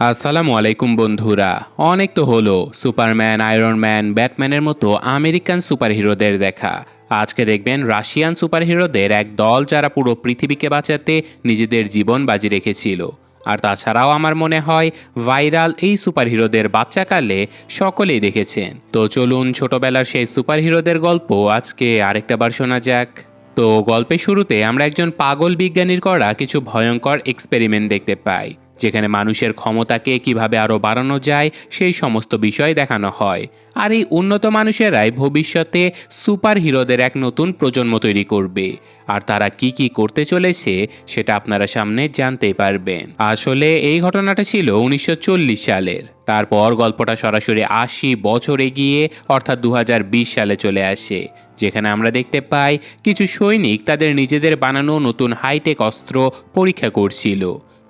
আসসালামু আলাইকুম বন্ধুরা। অনেক তো হলো, সুপারম্যান, আয়রন ম্যান, ব্যাটম্যানের মতো আমেরিকান সুপারহিরোদের দেখা। আজকে দেখবেন রাশিয়ান সুপারহিরোদের এক দল যারা পুরো পৃথিবীকে বাঁচাতে নিজেদের জীবন বাজি রেখেছিল। আর তাছাড়াও আমার মনে হয় ভাইরাল এই সুপারহিরোদের বাচ্চাকালে সকলেই দেখেছেন। তো চলুন ছোটবেলার সেই সুপারহিরোদের গল্প আজকে আরেকটা বার শোনা যাক। তো গল্পের শুরুতে আমরা একজন পাগল বিজ্ঞানীর করা কিছু ভয়ঙ্কর এক্সপেরিমেন্ট দেখতে পাই। যেখানে মানুষের ক্ষমতাকে কীভাবে আরও বাড়ানো যায়, সেই সমস্ত বিষয় দেখানো হয়। আর এই উন্নত মানুষেরাই ভবিষ্যতে সুপার হিরোদের এক নতুন প্রজন্ম তৈরি করবে। আর তারা কি কি করতে চলেছে, সেটা আপনারা সামনে জানতে পারবেন। আসলে এই ঘটনাটা ছিল উনিশশো চল্লিশ সালের। তারপর গল্পটা সরাসরি আশি বছর এগিয়ে, অর্থাৎ দু হাজার বিশ সালে চলে আসে, যেখানে আমরা দেখতে পাই কিছু সৈনিক তাদের নিজেদের বানানো নতুন হাইটেক অস্ত্র পরীক্ষা করছিল।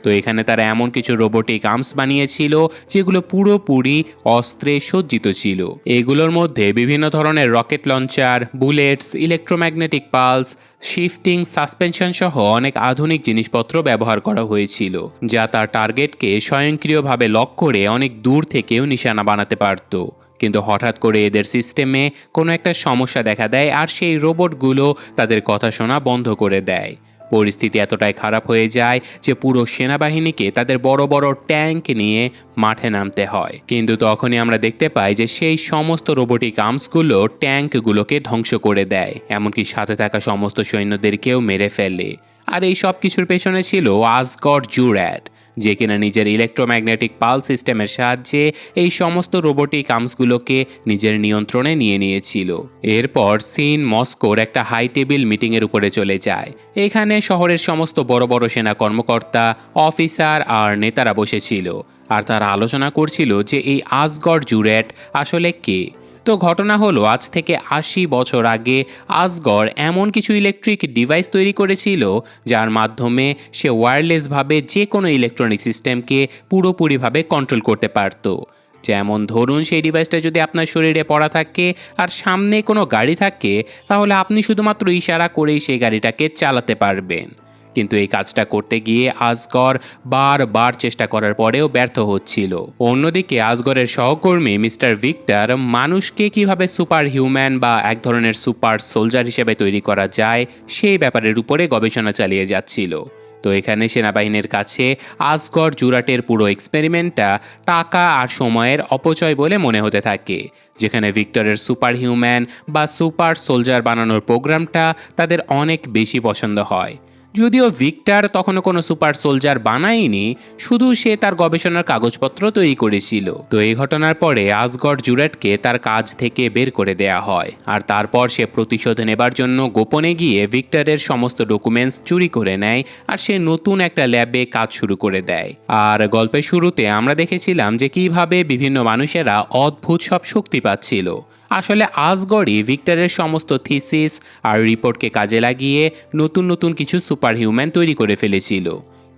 তো এখানে তারা এমন কিছু রোবোটিক আর্মস বানিয়েছিল, যেগুলো পুরোপুরি অস্ত্রে সজ্জিত ছিল। এগুলোর মধ্যে বিভিন্ন ধরনের rocket launcher bullets electromagnetic pulse shifting suspension সহ অনেক আধুনিক জিনিসপত্র ব্যবহার করা হয়েছিল, যা তার টার্গেটকে স্বয়ংক্রিয়ভাবে লক করে অনেক দূর থেকেও নিশানা বানাতে পারত। কিন্তু হঠাৎ করে এদের সিস্টেমে কোনো একটা সমস্যা দেখা দেয় আর সেই রোবটগুলো তাদের কথা শোনা বন্ধ করে দেয়। পরিস্থিতি এতটাই খারাপ হয়ে যায় যে পুরো সেনাবাহিনীকে তাদের বড় বড় ট্যাঙ্ক নিয়ে মাঠে নামতে হয়। কিন্তু তখনই আমরা দেখতে পাই যে সেই সমস্ত রোবোটিক আর্মসগুলো ট্যাঙ্কগুলোকে ধ্বংস করে দেয়, এমনকি সাথে থাকা সমস্ত সৈন্যদেরকেও মেরে ফেলে। আর এই সব কিছুর পেছনে ছিল আজগড জুর্যাট যে কিনা নিজের ইলেকট্রোম্যাগনেটিক পাল সিস্টেমের সাহায্যে এই সমস্ত রোবোটিক আর্মসগুলোকে নিজের নিয়ন্ত্রণে নিয়ে নিয়েছিল। এরপর সিন মস্কোর একটা হাই টেবিল মিটিংয়ের উপরে চলে যায়। এখানে শহরের সমস্ত বড় বড় সেনা কর্মকর্তা অফিসার আর নেতারা বসেছিল। আর তারা আলোচনা করছিল যে এই আজগড় জুরেট আসলে কে? তো ঘটনা হলো, আজ থেকে আশি বছর আগে আসগড় এমন কিছু ইলেকট্রিক ডিভাইস তৈরি করেছিল, যার মাধ্যমে সে ওয়্যারলেসভাবে যে কোনো ইলেকট্রনিক সিস্টেমকে পুরোপুরিভাবে কন্ট্রোল করতে পারত। যেমন ধরুন, সেই ডিভাইসটা যদি আপনার শরীরে পড়া থাকে আর সামনে কোনো গাড়ি থাকে, তাহলে আপনি শুধুমাত্র ইশারা করেই সেই গাড়িটাকে চালাতে পারবেন। কিন্তু এই কাজটা করতে গিয়ে আজগর বারবার চেষ্টা করার পরেও ব্যর্থ হচ্ছিল। অন্যদিকে আজগরের সহকর্মী মিস্টার ভিক্টর, মানুষকে কীভাবে সুপার হিউম্যান বা এক ধরনের সুপার সোলজার হিসেবে তৈরি করা যায়, সেই ব্যাপারের উপরে গবেষণা চালিয়ে যাচ্ছিল। তো এখানে সেনাবাহিনীর কাছে আজগর জুরাটের পুরো এক্সপেরিমেন্টটা টাকা আর সময়ের অপচয় বলে মনে হতে থাকে, যেখানে ভিক্টরের সুপার হিউম্যান বা সুপার সোলজার বানানোর প্রোগ্রামটা তাদের অনেক বেশি পছন্দ হয়। যদিও ভিক্টর তখনও কোনো সুপার সোলজার বানায়নি, শুধু সে তার গবেষণার কাগজপত্র তৈরি করেছিল। তো এই ঘটনার পরে আজগড় জুরেটকে তার কাজ থেকে বের করে দেয়া হয়, আর তারপর সে প্রতিশোধ নেবার জন্য গোপনে গিয়ে ভিক্টরের সমস্ত ডকুমেন্টস চুরি করে নেয়, আর সে নতুন একটা ল্যাবে কাজ শুরু করে দেয়। আর গল্পের শুরুতে আমরা দেখেছিলাম যে কীভাবে বিভিন্ন মানুষেরা অদ্ভুত সব শক্তি পাচ্ছিল। আসলে আজগড়ই ভিক্টরের সমস্ত থিসিস আর রিপোর্টকে কাজে লাগিয়ে নতুন নতুন কিছু সুপার হিউম্যান তৈরি করে ফেলেছিল।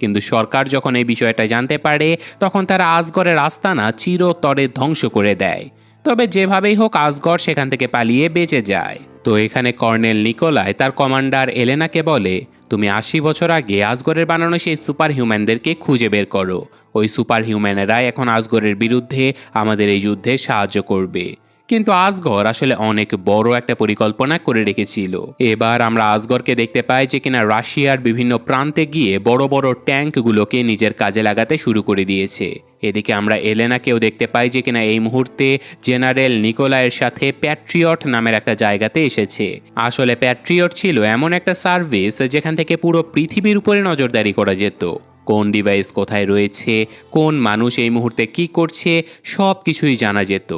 কিন্তু সরকার যখন এই বিষয়টা জানতে পারে, তখন তারা আজগড়ের আস্তানা চিরতরে ধ্বংস করে দেয়। তবে যেভাবেই হোক আজগড় সেখান থেকে পালিয়ে বেঁচে যায়। তো এখানে কর্নেল নিকোলায় তার কমান্ডার এলেনাকে বলে, তুমি আশি বছর আগে আজগরের বানানো সেই সুপার হিউম্যানদেরকে খুঁজে বের করো। ওই সুপার হিউম্যানেরাই এখন আজগরের বিরুদ্ধে আমাদের এই যুদ্ধে সাহায্য করবে। কিন্তু আজগর আসলে অনেক বড় একটা পরিকল্পনা করে রেখেছিল। এবার আমরা আজগরকে দেখতে পাই যে কিনা রাশিয়ার বিভিন্ন প্রান্তে গিয়ে বড় বড় ট্যাঙ্কগুলোকে নিজের কাজে লাগাতে শুরু করে দিয়েছে। এদিকে আমরা এলেনাকেও দেখতে পাই যে কিনা এই মুহূর্তে জেনারেল নিকোলায়ের সাথে প্যাট্রিয়ট নামের একটা জায়গাতে এসেছে। আসলে প্যাট্রিয়ট ছিল এমন একটা সার্ভিস যেখান থেকে পুরো পৃথিবীর উপরে নজরদারি করা যেত। কোন ডিভাইস কোথায় রয়েছে, কোন মানুষ এই মুহূর্তে কি করছে সব কিছুই জানা যেত।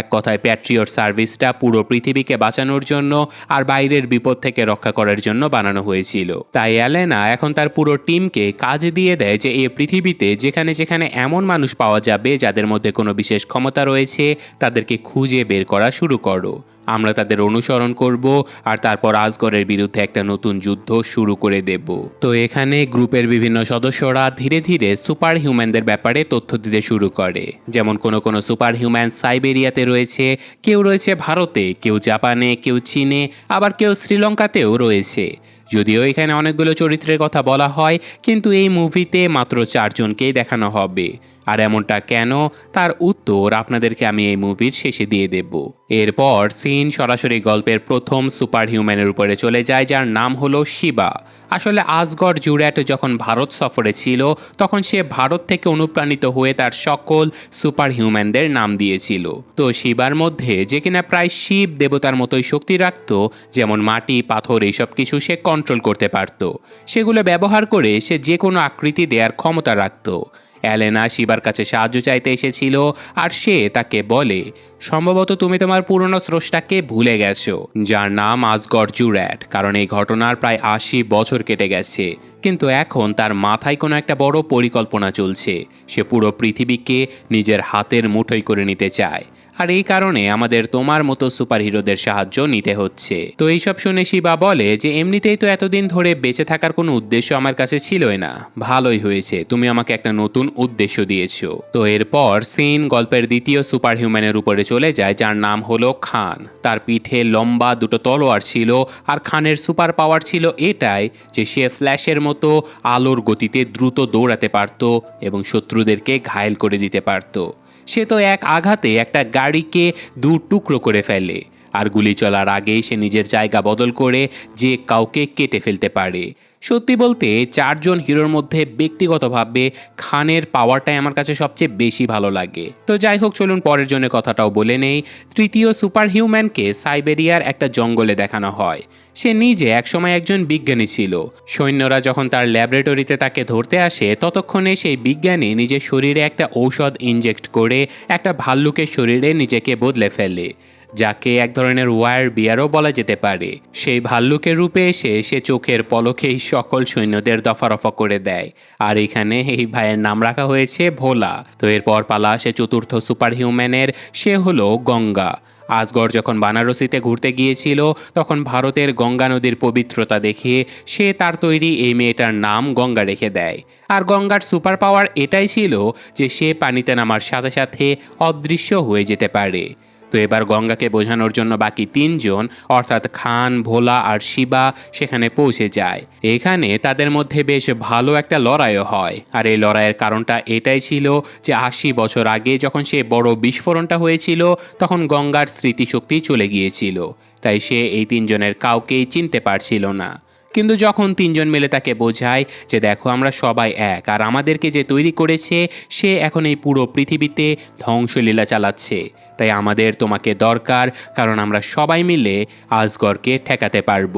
এক কথায় প্যাট্রিয়ট সার্ভিসটা পুরো পৃথিবীকে বাঁচানোর জন্য আর বাইরের বিপদ থেকে রক্ষা করার জন্য বানানো হয়েছিল। তাই অ্যালেনা এখন তার পুরো টিমকে কাজ দিয়ে দেয় যে এই পৃথিবীতে যেখানে যেখানে এমন মানুষ পাওয়া যাবে যাদের মধ্যে কোনো বিশেষ ক্ষমতা রয়েছে, তাদেরকে খুঁজে বের করা শুরু করো। আমরা তাদের অনুসরণ করব আর তারপর আজগরের বিরুদ্ধে একটা নতুন যুদ্ধ শুরু করে দেব। তো এখানে গ্রুপের বিভিন্ন সদস্যরা ধীরে ধীরে সুপার হিউম্যানদের ব্যাপারে তথ্য দিতে শুরু করে। যেমন কোনো কোনো সুপার হিউম্যান সাইবেরিয়াতে রয়েছে, কেউ রয়েছে ভারতে, কেউ জাপানে, কেউ চীনে, আবার কেউ শ্রীলঙ্কাতেও রয়েছে। যদিও এখানে অনেকগুলো চরিত্রের কথা বলা হয়, কিন্তু এই মুভিতে মাত্র চারজনকেই দেখানো হবে। আর এমনটা কেন? তার উত্তর আপনাদেরকে আমি এই মুভির শেষে দিয়ে দেব। এরপর সিন সরাসরি গল্পের প্রথম সুপার হিউম্যানের উপরে চলে যায়, যার নাম হলো শিবা। আসলে আজগড় জুড়্যাট যখন ভারত সফরে ছিল, তখন সে ভারত থেকে অনুপ্রাণিত হয়ে তার সকল সুপার হিউম্যানদের নাম দিয়েছিল। তো শিবার মধ্যে যে কিনা প্রায় শিব দেবতার মতোই শক্তি রাখত, যেমন মাটি, পাথর, এইসব কিছু সে কন্ট্রোল করতে পারত। সেগুলো ব্যবহার করে সে যে কোনো আকৃতি দেওয়ার ক্ষমতা রাখত। অ্যালেনা শিবার কাছে সাহায্য চাইতে এসেছিল, আর সে তাকে বলে, সম্ভবত তুমি তোমার পুরনো স্রষ্টাকে ভুলে গেছো। যার নাম আসগর জুর্যাট কারণ এই ঘটনার প্রায় আশি বছর কেটে গেছে। কিন্তু এখন তার মাথায় কোনো একটা বড় পরিকল্পনা চলছে। সে পুরো পৃথিবীকে নিজের হাতের মুঠোয় করে নিতে চায়। আর এই কারণে আমাদের তোমার মতো সুপারহিরোদের সাহায্য নিতে হচ্ছে। তো এইসব শুনে শিবা বলে যে, এমনিতেই তো এতদিন ধরে বেঁচে থাকার কোনো উদ্দেশ্য আমার কাছে ছিলই না। ভালোই হয়েছে, তুমি আমাকে একটা নতুন উদ্দেশ্য দিয়েছ। তো এরপর সিন গল্পের দ্বিতীয় সুপার হিউম্যানের উপরে চলে যায়, যার নাম হলো খান। তার পিঠে লম্বা দুটো তলোয়ার ছিল, আর খানের সুপার পাওয়ার ছিল এটাই যে, সে ফ্ল্যাশের মতো আলোর গতিতে দ্রুত দৌড়াতে পারত এবং শত্রুদেরকে ঘায়েল করে দিতে পারত। সে তো এক আঘাতে একটা গাড়িকে দু টুকরো করে ফেলে, আর গুলি চলার আগেই সে নিজের জায়গা বদল করে যে কাউকে কেটে ফেলতে পারে। সত্যি বলতে চারজন হিরোর মধ্যে ব্যক্তিগতভাবে খানের পাওয়ারটাই আমার কাছে সবচেয়ে বেশি ভালো লাগে। তো যাই হোক, চলুন পরের জন্য কথাটাও বলে নেই। তৃতীয় সুপার হিউম্যানকে সাইবেরিয়ার একটা জঙ্গলে দেখানো হয়। সে নিজে একসময় একজন বিজ্ঞানী ছিল। সৈন্যরা যখন তার ল্যাবরেটরিতে তাকে ধরতে আসে, ততক্ষণে সেই বিজ্ঞানী নিজের শরীরে একটা ঔষধ ইনজেক্ট করে একটা ভাল্লুকের শরীরে নিজেকে বদলে ফেলে। যাকে এক ধরনের ওয়ার বিয়ারও বলা যেতে পারে। সেই ভাল্লুকের রূপে এসে সে চোখের পলকেই সকল সৈন্যদের দফারফা করে দেয়। আর এখানে এই ভাইয়ের নাম রাখা হয়েছে ভোলা। তো এরপর পালা সে চতুর্থ সুপার হিউম্যানের সে হলো গঙ্গা। আজগর যখন বানারসিতে ঘুরতে গিয়েছিল, তখন ভারতের গঙ্গা নদীর পবিত্রতা দেখে সে তার তৈরি এই মেয়েটার নাম গঙ্গা রেখে দেয়। আর গঙ্গার সুপার পাওয়ার এটাই ছিল যে সে পানিতে নামার সাথে সাথে অদৃশ্য হয়ে যেতে পারে। তো এবার গঙ্গাকে বোঝানোর জন্য বাকি তিনজন, অর্থাৎ খান, ভোলা আর শিবা, সেখানে পৌঁছে যায়। এখানে তাদের মধ্যে বেশ ভালো একটা লড়াইও হয়। আর এই লড়াইয়ের কারণটা এটাই ছিল যে আশি বছর আগে যখন সে বড় বিস্ফোরণটা হয়েছিল, তখন গঙ্গার স্মৃতিশক্তি চলে গিয়েছিল। তাই সে এই তিনজনের কাউকেই চিনতে পারছিল না। কিন্তু যখন তিনজন মিলে তাকে বোঝায় যে দেখো আমরা সবাই এক, আর আমাদেরকে যে তৈরি করেছে, সে এখন এই পুরো পৃথিবীতে ধ্বংসলীলা চালাচ্ছে। তাই আমাদের তোমাকে দরকার, কারণ আমরা সবাই মিলে আজগরকে ঠেকাতে পারব।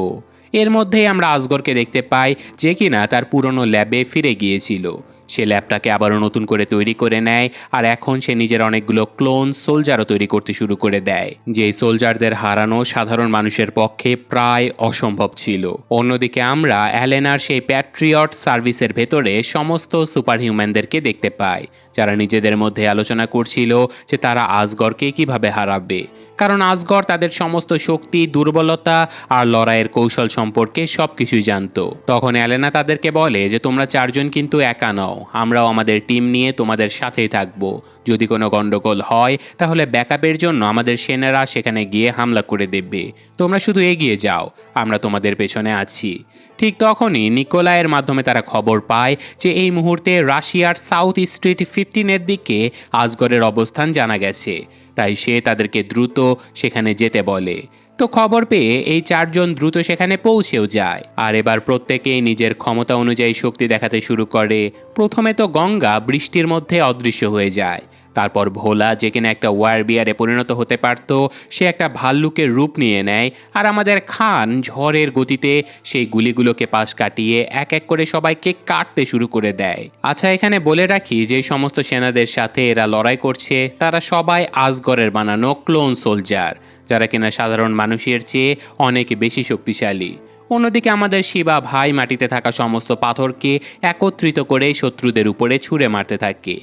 এর মধ্যেই আমরা আজগরকে দেখতে পাই যে কিনা তার পুরনো ল্যাবে ফিরে গিয়েছিল। সে ল্যাবটাকে আবারও নতুন করে তৈরি করে নেয়, আর এখন সে নিজের অনেকগুলো ক্লোন সোলজারও তৈরি করতে শুরু করে দেয়, যেই সোলজারদের হারানো সাধারণ মানুষের পক্ষে প্রায় অসম্ভব ছিল। অন্যদিকে আমরা অ্যালেনার সেই প্যাট্রিয়ট সার্ভিসের ভেতরে সমস্ত সুপার হিউম্যানদেরকে দেখতে পাই, যারা নিজেদের মধ্যে আলোচনা করছিল যে তারা আজগরকে কীভাবে হারাবে। কারণ আজগর তাদের সমস্ত শক্তি, দুর্বলতা আর লড়াইয়ের কৌশল সম্পর্কে সব কিছুই জানতো। তখন অ্যালেনা তাদেরকে বলে যে, তোমরা চারজন কিন্তু একা নও। আমরাও আমাদের টিম নিয়ে তোমাদের সাথেই থাকব। যদি কোনো গণ্ডগোল হয়, তাহলে ব্যাকআপের জন্য আমাদের সেনারা সেখানে গিয়ে হামলা করে দেবে। তোমরা শুধু এগিয়ে যাও। আমরা তোমাদের পেছনে আছি। ঠিক তখনই নিকোলায়ের মাধ্যমে তারা খবর পায় যে এই মুহূর্তে রাশিয়ার সাউথ স্ট্রিট ফিফটিনের দিকে আজগরের অবস্থান জানা গেছে। তাই সে তাদেরকে দ্রুত সেখানে যেতে বলে। তো খবর পেয়ে এই চারজন দ্রুত সেখানে পৌঁছেও যায়। আর এবার প্রত্যেকেই নিজের ক্ষমতা অনুযায়ী শক্তি দেখাতে শুরু করে। প্রথমে তো গঙ্গা বৃষ্টির মধ্যে অদৃশ্য হয়ে যায়। তারপর ভোলা, যে কিনা একটা ওয়ার বিয়ারে পরিণত হতে পারত, সে একটা ভাল্লুকের রূপ নিয়ে নেয় আর আমাদের খান ঝড়ের গতিতে সেই গুলিগুলোকে পাশ কাটিয়ে এক এক করে সবাইকে কাটতে শুরু করে দেয়। আচ্ছা এখানে বলে রাখি যে সমস্ত সেনাদের সাথে এরা লড়াই করছে, তারা সবাই আজগরের বানানো ক্লোন সোলজার যারা কিনা সাধারণ মানুষের চেয়ে অনেক বেশি শক্তিশালী। অন্যদিকে আমাদের শিবা ভাই মাটিতে থাকা সমস্ত পাথরকে একত্রিত করে শত্রুদের উপরে ছুঁড়ে মারতে থাকে।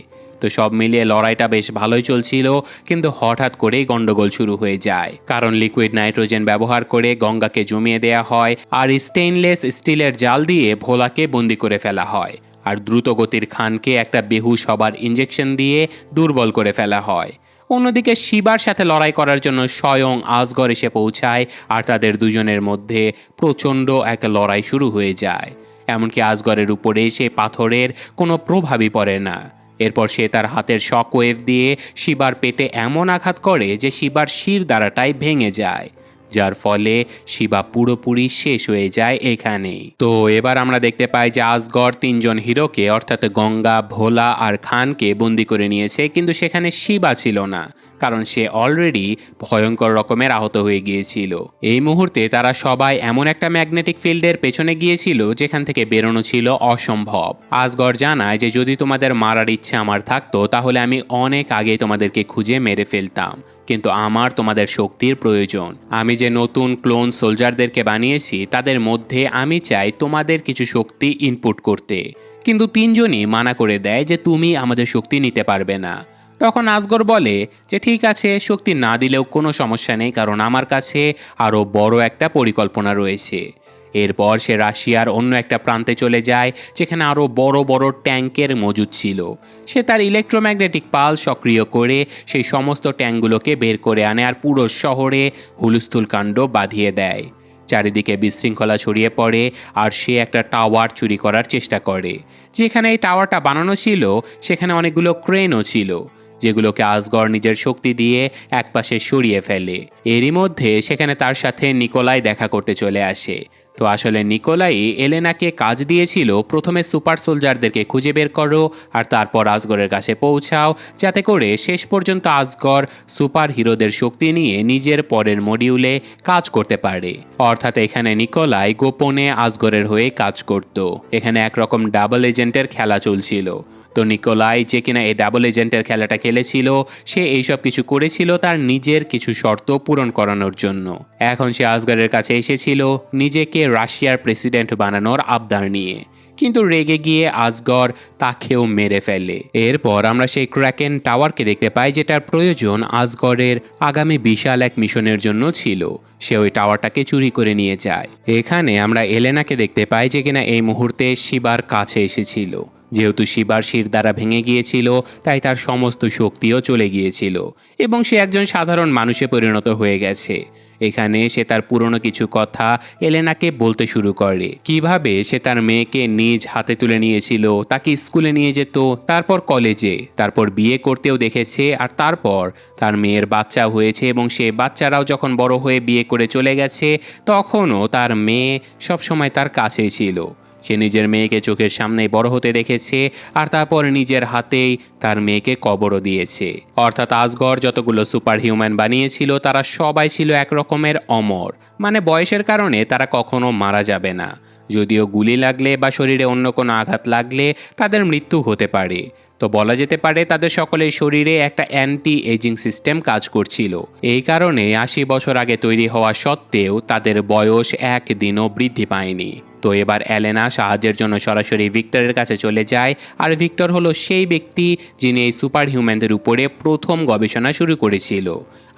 তো সব মিলিয়ে লড়াইটা বেশ ভালোই চলছিল, কিন্তু হঠাৎ করেই গন্ডগোল শুরু হয়ে যায়। কারণ লিকুইড নাইট্রোজেন ব্যবহার করে গঙ্গাকে জমিয়ে দেয়া হয় আর স্টেইনলেস স্টিলের জাল দিয়ে ভোলাকে বন্দি করে ফেলা হয়। আর দ্রুতগতির খানকে একটা বেহুশ হবার ইঞ্জেকশন দিয়ে দুর্বল করে ফেলা হয়। অন্যদিকে শিবার সাথে লড়াই করার জন্য স্বয়ং আজগর এসে পৌঁছায় আর তাদের দুজনের মধ্যে প্রচণ্ড এক লড়াই শুরু হয়ে যায়। এমনকি আজগরের উপরে সে পাথরের কোনো প্রভাবই পড়ে না। এরপর সে তার হাতের শক ওয়েভ দিয়ে শিবার পেটে এমন আঘাত করে যে শিবার শির দ্বারাটাই ভেঙে যায়। যার ফলে শিবা পুরোপুরি শেষ হয়ে যায় এখানেই তো এবার আমরা দেখতে পাই যে আজগড় তিনজন হিরোকে, অর্থাৎ গঙ্গা, ভোলা আর খানকে বন্দি করে নিয়েছে, কিন্তু সেখানে শিবা ছিল না, কারণ সে অলরেডি ভয়ঙ্কর রকমের আহত হয়ে গিয়েছিল। এই মুহূর্তে তারা সবাই এমন একটা ম্যাগনেটিক ফিল্ডের পেছনে গিয়েছিল, যেখান থেকে বেরোনো ছিল অসম্ভব। আজগড় জানায় যে, যদি তোমাদের মারার ইচ্ছে আমার থাকতো, তাহলে আমি অনেক আগে তোমাদেরকে খুঁজে মেরে ফেলতাম। কিন্তু আমার তোমাদের শক্তির প্রয়োজন। আমি যে নতুন ক্লোন সোলজারদেরকে বানিয়েছি, তাদের মধ্যে আমি চাই তোমাদের কিছু শক্তি ইনপুট করতে। কিন্তু তিনজনই মানা করে দেয় যে তুমি আমাদের শক্তি নিতে পারবে না। তখন আসগর বলে যে, ঠিক আছে, শক্তি না দিলেও কোনো সমস্যা নেই, কারণ আমার কাছে আরও বড় একটা পরিকল্পনা রয়েছে। এরপর সে রাশিয়ার অন্য একটা প্রান্তে চলে যায়, যেখানে আরও বড় বড় ট্যাঙ্কের মজুদ ছিল। সে তার ইলেকট্রোম্যাগনেটিক পাল সক্রিয় করে সেই সমস্ত ট্যাঙ্কগুলোকে বের করে আনে আর পুরো শহরে হুলস্থুল কাণ্ড বাঁধিয়ে দেয়। চারিদিকে বিশৃঙ্খলা ছড়িয়ে পড়ে আর সে একটা টাওয়ার চুরি করার চেষ্টা করে। যেখানে এই টাওয়ারটা বানানো ছিল, সেখানে অনেকগুলো ক্রেনও ছিল, যেগুলোকে আজগর নিজের শক্তি দিয়ে একপাশে সরিয়ে ফেলে। এরই মধ্যে সেখানে তার সাথে নিকোলাই দেখা করতে চলে আসে। তো আসলে নিকোলাই এলেনাকে কাজ দিয়েছিল, প্রথমে সুপার সোলজারদেরকে খুঁজে বের করো আর তারপর আজগরের কাছে পৌঁছাও, যাতে করে শেষ পর্যন্ত আজগর সুপার হিরোদের শক্তি নিয়ে নিজের পরের মডিউলে কাজ করতে পারে। অর্থাৎ এখানে নিকোলাই গোপনে আজগরের হয়ে কাজ করত। এখানে একরকম ডাবল এজেন্টের খেলা চলছিল। তো নিকোলাই যে কিনা এই ডাবল এজেন্টের খেলাটা খেলেছিল, সে এইসব কিছু করেছিল তার নিজের কিছু শর্ত পূরণ করানোর জন্য। এখন সে আজগারের কাছে এসেছিল নিজেকে রাশিয়ার প্রেসিডেন্ট বানানোর আবদার নিয়ে। কিন্তু রেগে গিয়ে আজগর তাকেও মেরে ফেলে। এরপর আমরা সেই ক্র্যাকেন টাওয়ারকে দেখতে পাই, যেটার প্রয়োজন আজগরের আগামী বিশাল এক মিশনের জন্য ছিল। সে ওই টাওয়ারটাকে চুরি করে নিয়ে যায়। এখানে আমরা এলেনাকে দেখতে পাই যে কিনা এই মুহূর্তে শিবার কাছে এসেছিল। যেহেতু শিবার শির দ্বারা ভেঙে গিয়েছিল, তাই তার সমস্ত শক্তিও চলে গিয়েছিল এবং সে একজন সাধারণ মানুষে পরিণত হয়ে গেছে। এখানে সে তার পুরনো কিছু কথা এলেনাকে বলতে শুরু করে। কীভাবে সে তার মেয়েকে নিজ হাতে তুলে নিয়েছিল, তাকে স্কুলে নিয়ে যেত, তারপর কলেজে, তারপর বিয়ে করতেও দেখেছে আর তারপর তার মেয়ের বাচ্চা হয়েছে এবং সে বাচ্চারাও যখন বড় হয়ে বিয়ে করে চলে গেছে, তখনও তার মেয়ে সবসময় তার কাছেই ছিল। সে নিজের মেয়েকে চোখের সামনেই বড় হতে দেখেছে আর তারপর নিজের হাতেই তার মেয়েকে কবরও দিয়েছে। অর্থাৎ আজগর যতগুলো সুপার হিউম্যান বানিয়েছিল, তারা সবাই ছিল এক রকমের অমর। মানে বয়সের কারণে তারা কখনো মারা যাবে না। যদিও গুলি লাগলে বা শরীরে অন্য কোনো আঘাত লাগলে তাদের মৃত্যু হতে পারে। তো বলা যেতে পারে তাদের সকলের শরীরে একটা অ্যান্টি এজিং সিস্টেম কাজ করছিল। এই কারণে আশি বছর আগে তৈরি হওয়া সত্ত্বেও তাদের বয়স একদিনও বৃদ্ধি পায়নি। তো এবার অ্যালেনা সাহায্যের জন্য সরাসরি ভিক্টরের কাছে চলে যায় আর ভিক্টর হলো সেই ব্যক্তি যিনি এই সুপার হিউম্যানদের উপরে প্রথম গবেষণা শুরু করেছিল।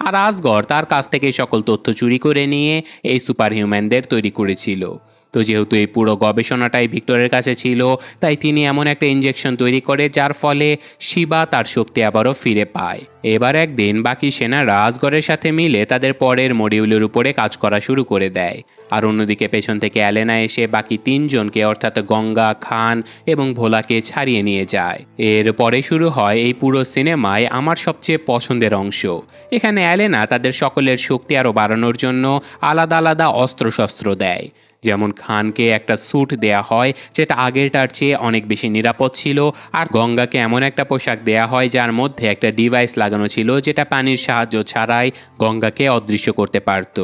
আর আজগর তার কাছ থেকে সকল তথ্য চুরি করে নিয়ে এই সুপার হিউম্যানদের তৈরি করেছিল। তো যেহেতু এই পুরো গবেষণাটাই ভিক্টরের কাছে ছিল, তাই তিনি এমন একটা ইঞ্জেকশন তৈরি করে যার ফলে শিবা তার শক্তি আবারও ফিরে পায়। এবার একদিন বাকি সেনা রাজগড়ের সাথে মিলে তাদের পরের মডিউলের উপরে কাজ করা শুরু করে দেয়। আর অন্যদিকে পেছন থেকে অ্যালেনা এসে বাকি তিনজনকে, অর্থাৎ গঙ্গা, খান এবং ভোলাকে ছাড়িয়ে নিয়ে যায়। এরপরে শুরু হয় এই পুরো সিনেমায় আমার সবচেয়ে পছন্দের অংশ। এখানে অ্যালেনা তাদের সকলের শক্তি আরও বাড়ানোর জন্য আলাদা আলাদা অস্ত্রশস্ত্র দেয়। যেমন খানকে একটা স্যুট দেয়া হয়, যেটা আগেরটার চেয়ে অনেক বেশি নিরাপদ ছিল, আর গঙ্গাকে এমন একটা পোশাক দেয়া হয় যার মধ্যে একটা ডিভাইস লাগানো ছিল, যেটা পানির সাহায্য ছাড়াই গঙ্গাকে অদৃশ্য করতে পারত।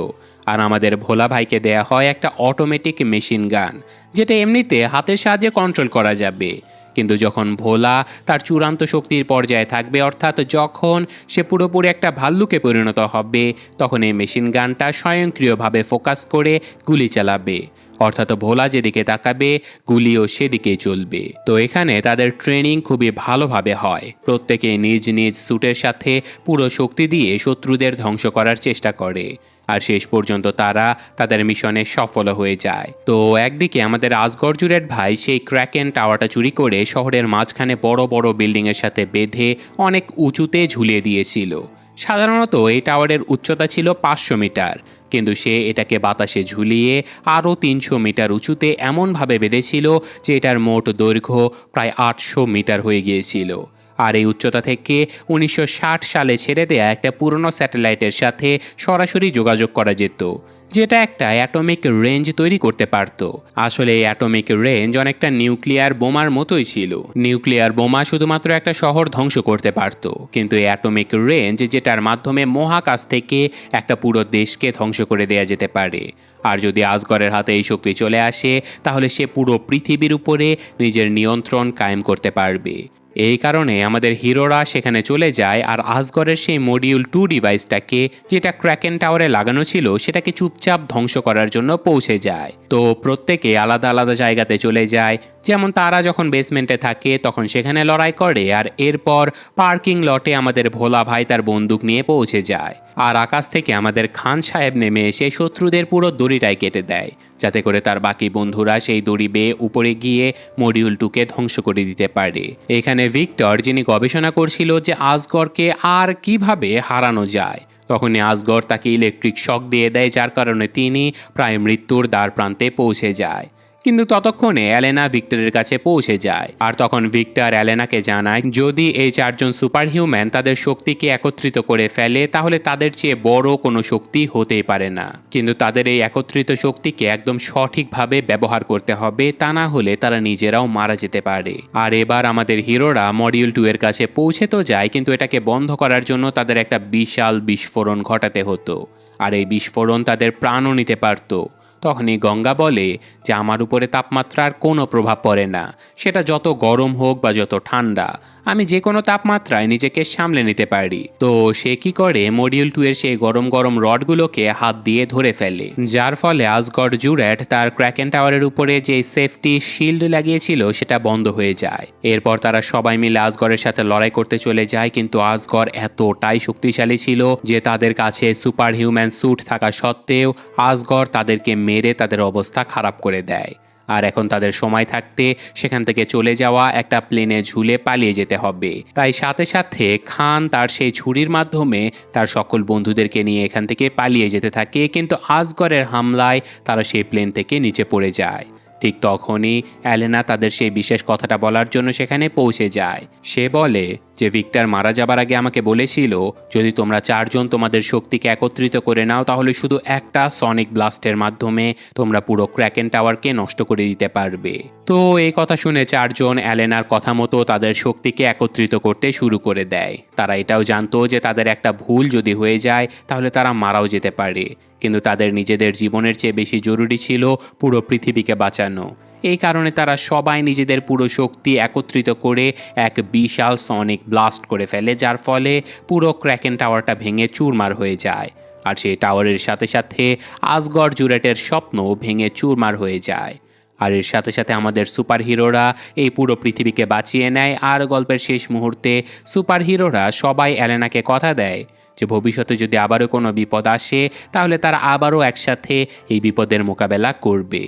আর আমাদের ভোলা ভাইকে দেয়া হয় একটা অটোমেটিক মেশিন গান, যেটা এমনিতে হাতের সাহায্যে কন্ট্রোল করা যাবে। কিন্তু যখন ভোলা তার চূড়ান্ত শক্তির পর্যায়ে থাকবে, অর্থাৎ যখন সে পুরোপুরি একটা ভাল্লুকে পরিণত হবে, তখন এই মেশিন গানটা স্বয়ংক্রিয়ভাবে ফোকাস করে গুলি চালাবে। অর্থাৎ ভোলা যেদিকে তাকাবে, গুলিও সেদিকে চলবে। তো এখানে তাদের ট্রেনিং খুবই ভালোভাবে হয়। প্রত্যেকে নিজ নিজ স্যুটের সাথে পুরো শক্তি দিয়ে শত্রুদের ধ্বংস করার চেষ্টা করে। আর শেষ পর্যন্ত তারা তাদের মিশনে সফল হয়ে যায়। তো একদিকে আমাদের আজগরজুরের ভাই সেই ক্র্যাকেন টাওয়ারটা চুরি করে শহরের মাঝখানে বড় বড় বিল্ডিংয়ের সাথে বেঁধে অনেক উঁচুতে ঝুলিয়ে দিয়েছিল। সাধারণত এই টাওয়ারের উচ্চতা ছিল পাঁচশো মিটার, কিন্তু সে এটাকে বাতাসে ঝুলিয়ে আরও তিনশো মিটার উঁচুতে এমনভাবে বেঁধেছিল যে এটার মোট দৈর্ঘ্য প্রায় আটশো মিটার হয়ে গিয়েছিল। আর এই উচ্চতা থেকে উনিশশো ষাট সালে ছেড়ে দেয়া একটা পুরনো স্যাটেলাইটের সাথে সরাসরি যোগাযোগ করা যেত, যেটা একটা অ্যাটমিক রেঞ্জ তৈরি করতে পারত। আসলে এই অ্যাটমিক রেঞ্জ অনেকটা নিউক্লিয়ার বোমার মতোই ছিল। নিউক্লিয়ার বোমা শুধুমাত্র একটা শহর ধ্বংস করতে পারত, কিন্তু এই অ্যাটমিক রেঞ্জ যেটার মাধ্যমে মহাকাশ থেকে একটা পুরো দেশকে ধ্বংস করে দেয়া যেতে পারে। আর যদি আজগরের হাতে এই শক্তি চলে আসে, তাহলে সে পুরো পৃথিবীর উপরে নিজের নিয়ন্ত্রণ কায়েম করতে পারবে। এই কারণে আমাদের হিরোরা সেখানে চলে যায় আর আজগরের সেই মডিউল টু ডিভাইসটাকে যেটা ক্র্যাকেন টাওয়ারে লাগানো ছিল, সেটাকে চুপচাপ ধ্বংস করার জন্য পৌঁছে যায়। তো প্রত্যেকে আলাদা আলাদা জায়গাতে চলে যায়। যেমন তারা যখন বেসমেন্টে থাকে, তখন সেখানে লড়াই করে আর এরপর পার্কিং লটে আমাদের ভোলা ভাই তার বন্দুক নিয়ে পৌঁছে যায়। আর আকাশ থেকে আমাদের খান সাহেব নেমে এসে শত্রুদের পুরো দড়িটাই কেটে দেয়, যাতে করে তার বাকি বন্ধুরা সেই দড়ি বেয়ে উপরে গিয়ে মডিউল টুকে ধ্বংস করে দিতে পারে। এখানে ভিক্টর, যিনি গবেষণা করছিল যে আজগরকে আর কীভাবে হারানো যায়। তখনই আজগর তাকে ইলেকট্রিক শক দিয়ে দেয়, যার কারণে তিনি প্রায় মৃত্যুর দ্বার প্রান্তে পৌঁছে যায়। কিন্তু ততক্ষণে অ্যালেনা ভিক্টরের কাছে পৌঁছে যায়। আর তখন ভিক্টর অ্যালেনাকে জানায়, যদি এই চারজন সুপার হিউম্যান তাদের শক্তিকে একত্রিত করে ফেলে, তাহলে তাদের চেয়ে বড় কোনো শক্তি হতেই পারে না। কিন্তু তাদের এই একত্রিত শক্তিকে একদম সঠিকভাবে ব্যবহার করতে হবে, তা না হলে তারা নিজেরাও মারা যেতে পারে। আর এবার আমাদের হিরোরা মডিউল টু এর কাছে পৌঁছে তো যায়, কিন্তু এটাকে বন্ধ করার জন্য তাদের একটা বিশাল বিস্ফোরণ ঘটাতে হতো। আর এই বিস্ফোরণ তাদের প্রাণও নিতে পারতো। তখনই গঙ্গা বলে যে আমার উপরে তাপমাত্রার কোনো প্রভাব পড়ে না। সেটা যত গরম হোক বা যত ঠান্ডা, আমি যে কোনো তাপমাত্রায় নিজেকে সামলে নিতে পারি। তো সে কি করে? মডিউল টু এর সেই গরম গরম রডগুলোকে হাত দিয়ে ধরে ফেলে। যার ফলে আজগড জুরেট তার ক্র্যাকেন টাওয়ারের উপরে যে সেফটি শিল্ড লাগিয়েছিল, সেটা বন্ধ হয়ে যায়। এরপর তারা সবাই মিলে আজগরের সাথে লড়াই করতে চলে যায়, কিন্তু আজগর এতটাই শক্তিশালী ছিল যে তাদের কাছে সুপার হিউম্যান স্যুট থাকা সত্ত্বেও আজগর তাদেরকে মেরে তাদের অবস্থা খারাপ করে দেয়। আর এখন তাদের সময় থাকতে সেখান থেকে চলে যাওয়া একটা প্লেনে ঝুলে পালিয়ে যেতে হবে। তাই সাথে সাথে খান তার সেই ছুরির মাধ্যমে তার সকল বন্ধুদেরকে নিয়ে এখান থেকে পালিয়ে যেতে থাকে। কিন্তু আজগরের হামলায় তারা সেই প্লেন থেকে নিচে পড়ে যায়। ঠিক তখনই অ্যালেনা তাদের সেই বিশেষ কথাটা বলার জন্য সেখানে পৌঁছে যায়। সে বলে, যে ভিক্টর মারা যাবার আগে আমাকে বলেছিল, যদি তোমরা চারজন তোমাদের শক্তিকে একত্রিত করে নাও, তাহলে শুধু একটা সনিক ব্লাস্টের মাধ্যমে তোমরা পুরো ক্র্যাকেন টাওয়ারকে নষ্ট করে দিতে পারবে। তো এই কথা শুনে চারজন অ্যালেনার কথা মতো তাদের শক্তিকে একত্রিত করতে শুরু করে দেয়। তারা এটাও জানতো যে তাদের একটা ভুল যদি হয়ে যায়, তাহলে তারা মারাও যেতে পারে। কিন্তু তাদের নিজেদের জীবনের চেয়ে বেশি জরুরি ছিল পুরো পৃথিবীকে বাঁচানো। এই কারণে তারা সবাই নিজেদের পুরো শক্তি একত্রিত করে এক বিশাল সনিক ব্লাস্ট করে ফেলে, যার ফলে পুরো ক্র্যাকেন টাওয়ারটা ভেঙে চুরমার হয়ে যায়। আর সেই টাওয়ারের সাথে সাথে আজগর জুরেটের স্বপ্ন ভেঙে চুরমার হয়ে যায়। আর এর সাথে সাথে আমাদের সুপার হিরোরা এই পুরো পৃথিবীকে বাঁচিয়ে নেয়। আর গল্পের শেষ মুহূর্তে সুপার হিরোরা সবাই অ্যালেনাকে কথা দেয় যে, ভবিষ্যতে যদি আবারও কোনো বিপদ আসে, তাহলে তারা আবারও একসাথে এই বিপদের মোকাবেলা করবে।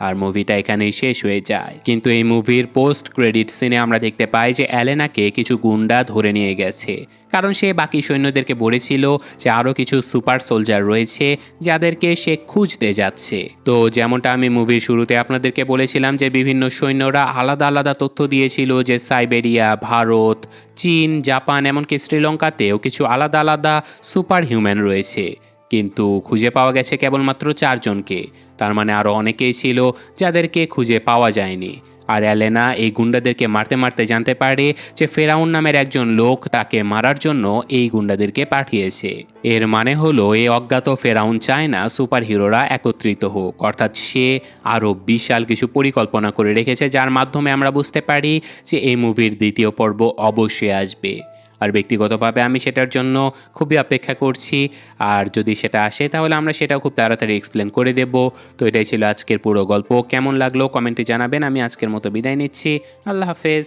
আর মুভিটা এখানেই শেষ হয়ে যায়। কিন্তু এই মুভির পোস্ট ক্রেডিট সিনে আমরা দেখতে পাই যে অ্যালেনাকে কিছু গুন্ডা ধরে নিয়ে গেছে। কারণ সে বাকি সৈন্যদেরকে বলেছিল যে আরও কিছু সুপার সোলজার রয়েছে যাদেরকে সে খুঁজতে যাচ্ছে। তো যেমনটা আমি মুভির শুরুতে আপনাদেরকে বলেছিলাম যে বিভিন্ন সৈন্যরা আলাদা আলাদা তথ্য দিয়েছিল যে সাইবেরিয়া, ভারত, চীন, জাপান, এমনকি শ্রীলঙ্কাতেও কিছু আলাদা আলাদা সুপার হিউম্যান রয়েছে। কিন্তু খুঁজে পাওয়া গেছে কেবলমাত্র চারজনকে। তার মানে আরও অনেকেই ছিল যাদেরকে খুঁজে পাওয়া যায়নি। আর অ্যালেনা এই গুন্ডাদেরকে মারতে মারতে জানতে পারে যে ফেরাউন নামের একজন লোক তাকে মারার জন্য এই গুন্ডাদেরকে পাঠিয়েছে। এর মানে হলো এই অজ্ঞাত ফেরাউন চায় না সুপার হিরোরা একত্রিত হোক। অর্থাৎ সে আরও বিশাল কিছু পরিকল্পনা করে রেখেছে, যার মাধ্যমে আমরা বুঝতে পারি যে এই মুভির দ্বিতীয় পর্ব অবশ্যই আসবে। আর ব্যক্তিগতভাবে আমি সেটার জন্য খুবই অপেক্ষা করছি। আর যদি সেটা আসে, তাহলে আমরা সেটা খুব তাড়াতাড়ি এক্সপ্লেন করে দেব। তো এটাই ছিল আজকের পুরো গল্প। কেমন লাগল? কমেন্টে জানাবেন। আমি আজকের মতো বিদায় নিচ্ছি। আল্লাহ হাফেজ।